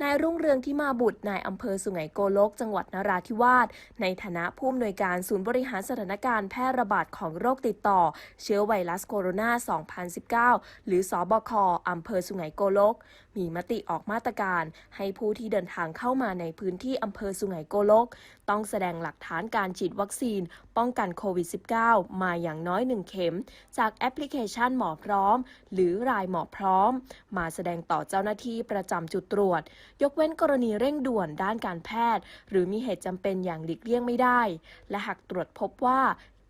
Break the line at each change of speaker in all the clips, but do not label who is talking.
นายรุ่งเรืองที่มาบุตรนายอำเภอสุไหงโกลก จังหวัดนราธิวาส ในฐานะผู้อำนวยการศูนย์บริหารสถานการณ์แพร่ระบาดของโรคติดต่อ เชื้อไวรัสโคโรนา 2019 หรือสอบคอำเภอสุไหงโกลกมีมติออกมาตรการ ให้ผู้ที่เดินทางเข้ามาในพื้นที่อำเภอสุไหงโกลก ต้องแสดงหลักฐานการฉีดวัคซีน ป้องกันโควิด -19 มาอย่างน้อย 1 เข็ม จากแอปพลิเคชันหมอพร้อม หรือรายหมอพร้อม มาแสดงต่อเจ้าหน้าที่ประจำจุดตรวจ ยกเว้นกรณีเร่งด่วนด้านการแพทย์ หรือมีเหตุจำเป็นอย่างหลีกเลี่ยงไม่ได้ และหากตรวจพบว่า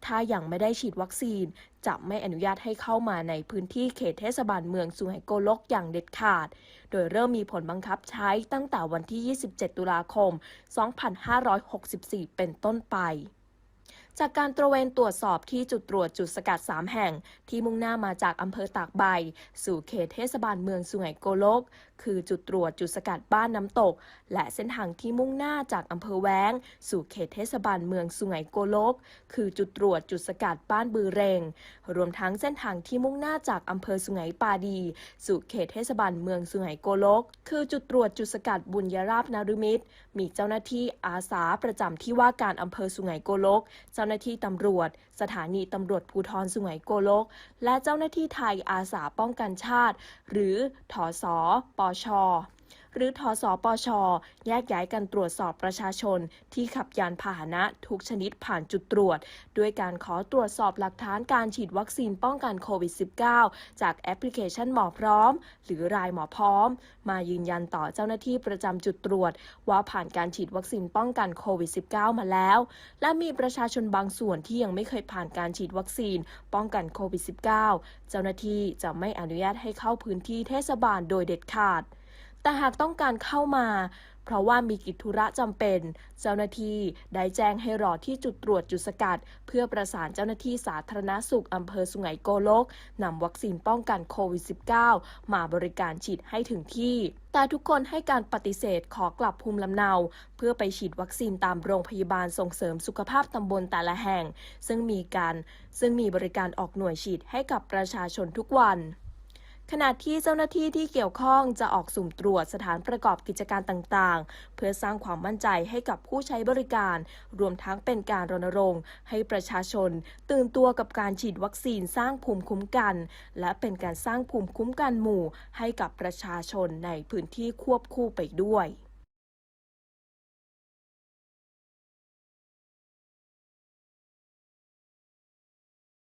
ถ้ายังไม่ได้ฉีดวัคซีน จะไม่อนุญาตให้เข้ามาในพื้นที่เขตเทศบาลเมืองสุไหงโกลกอย่างเด็ดขาด โดยเริ่มมีผลบังคับใช้ตั้งแต่วันที่ 27 ตุลาคม 2564 เป็นต้นไป จากการตระเวนตรวจสอบที่จุดตรวจจุดสกัด 3 แห่ง ที่มุ่งหน้ามาจากอำเภอตากใบ สู่เขตเทศบาลเมืองสุไหงโกลก คือจุดตรวจจุดสกัดบ้านน้ำตก และเส้นทางที่มุ่งหน้าจากอำเภอแว้ง สู่เขตเทศบาลเมืองสุไหงโกลก คือจุดตรวจจุดสกัดบ้านบือเรง รวมทั้งเส้นทางที่มุ่งหน้าจากอำเภอสุไหงปาดี สู่เขตเทศบาลเมืองสุไหงโกลก คือจุดตรวจจุดสกัดบุญยราบนารุมิตรมีเจ้าหน้าที่อาสาประจำที่ว่าการอำเภอสุไหงโกลกเจ้าหน้าที่ตำรวจ สถานีตำรวจภูธรสุไหงโกลก และเจ้าหน้าที่ไทยอาสาป้องกันชาติ หรือถอสอปอช หรือทสปชแยกย้ายกันตรวจสอบประชาชน ที่ขับยานพาหนะทุกชนิดผ่านจุดตรวจ ด้วยการขอตรวจสอบหลักฐานการฉีดวัคซีนป้องกันโควิด -19 จากแอปพลิเคชันหมอพร้อม หรือรายหมอพร้อม มายืนยันต่อเจ้าหน้าที่ประจำจุดตรวจ ว่าผ่านการฉีดวัคซีนป้องกันโควิด -19 มาแล้ว และมีประชาชนบางส่วนที่ยังไม่เคยผ่านการฉีดวัคซีน ป้องกันโควิด -19 เจ้าหน้าที่จะไม่อนุญาตให้เข้าพื้นที่เทศบาลโดยเด็ดขาด แต่หากต้องการเข้ามา เพราะว่ามีกิจธุระจำเป็น เจ้าหน้าที่ได้แจ้งให้รอที่จุดตรวจจุดสกัด เพื่อประสานเจ้าหน้าที่สาธารณสุขอำเภอสุไหงโกลกนำวัคซีนป้องกันโควิด -19 มาบริการฉีดให้ถึงที่ แต่ทุกคนให้การปฏิเสธขอกลับภูมิลำเนา เพื่อไปฉีดวัคซีนตามโรงพยาบาลส่งเสริมสุขภาพตำบลแต่ละแห่ง ซึ่งมีการซึ่งมีบริการออกหน่วยฉีดให้กับประชาชนทุกวัน ขณะที่เจ้าหน้าที่ที่เกี่ยวข้องจะออกสุ่มตรวจสถานประกอบกิจการต่างๆ เพื่อสร้างความมั่นใจให้กับผู้ใช้บริการ รวมทั้งเป็นการรณรงค์ ให้ประชาชน ตื่นตัวกับการฉีดวัคซีนสร้างภูมิคุ้มกัน และเป็นการสร้างภูมิคุ้มกันหมู่ ให้กับประชาชนในพื้นที่ควบคู่ไปด้วย